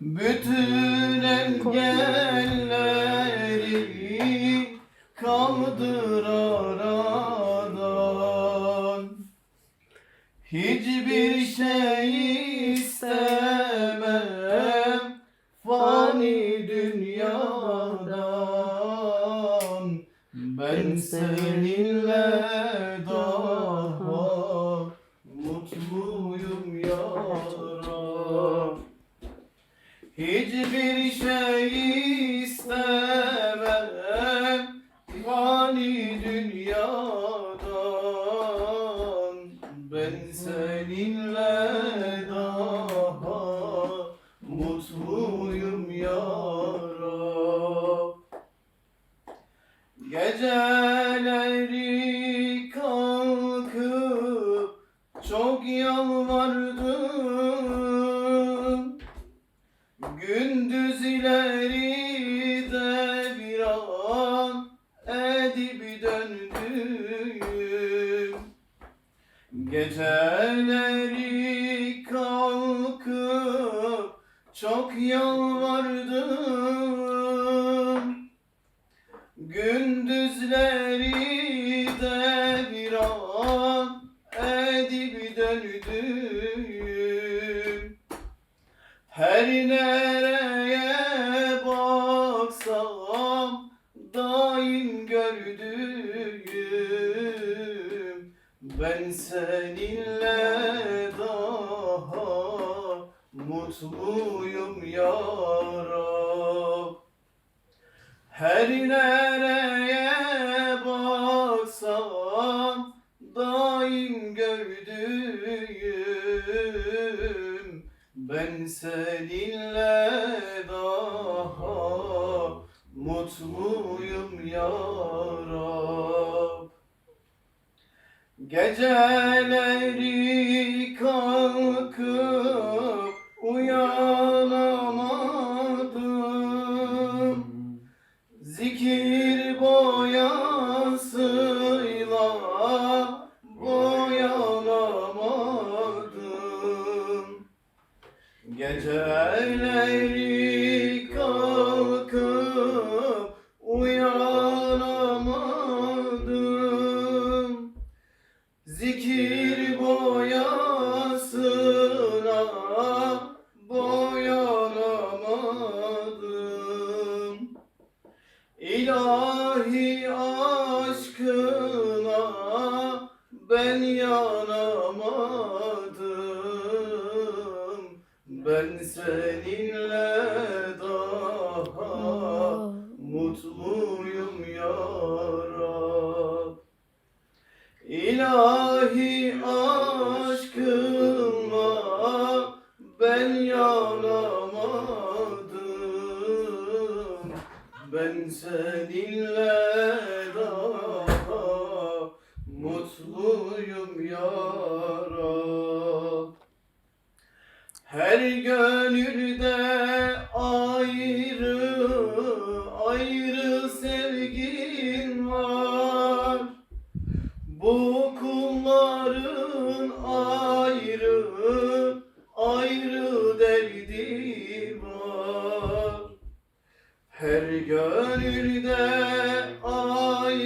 Bütün engelleri kaldır aradan. Hiçbir şey istemem fani dünyadan. Ben seninle Hiçbir şey istemem fani dünyadan. Ben seninle daha mutluyum ya Rab. Geceleri kalkıp çok yalvardım. Gündüzleri de bir an edip döndüm. Geceleri kalkıp çok yalvardım. Gündüzleri seninle daha mutluyum ya Rab. Her nereye baksam daim gördüğüm Ben seninle daha mutluyum ya Rab Geceleri kalkıp uyanamadım. Zikir boyasıyla boyanamadım. Geceleri İlahi aşkına ben yanamadım. Ben seninle daha mutluyum ya Rab. İlahi aşkınla ben yanamadım Ben seninle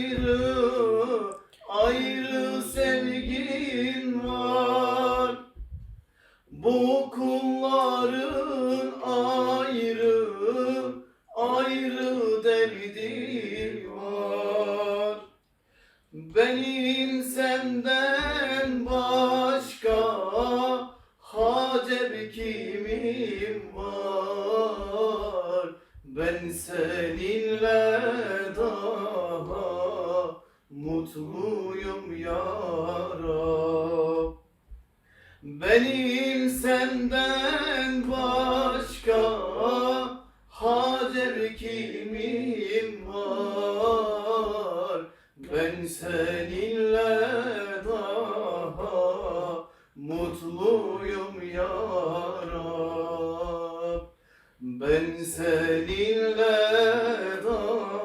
Hallelujah. Mutluyum ya Rab. Benim senden başka hacep kimim var? Ben seninle daha mutluyum ya Rab. Ben seninle daha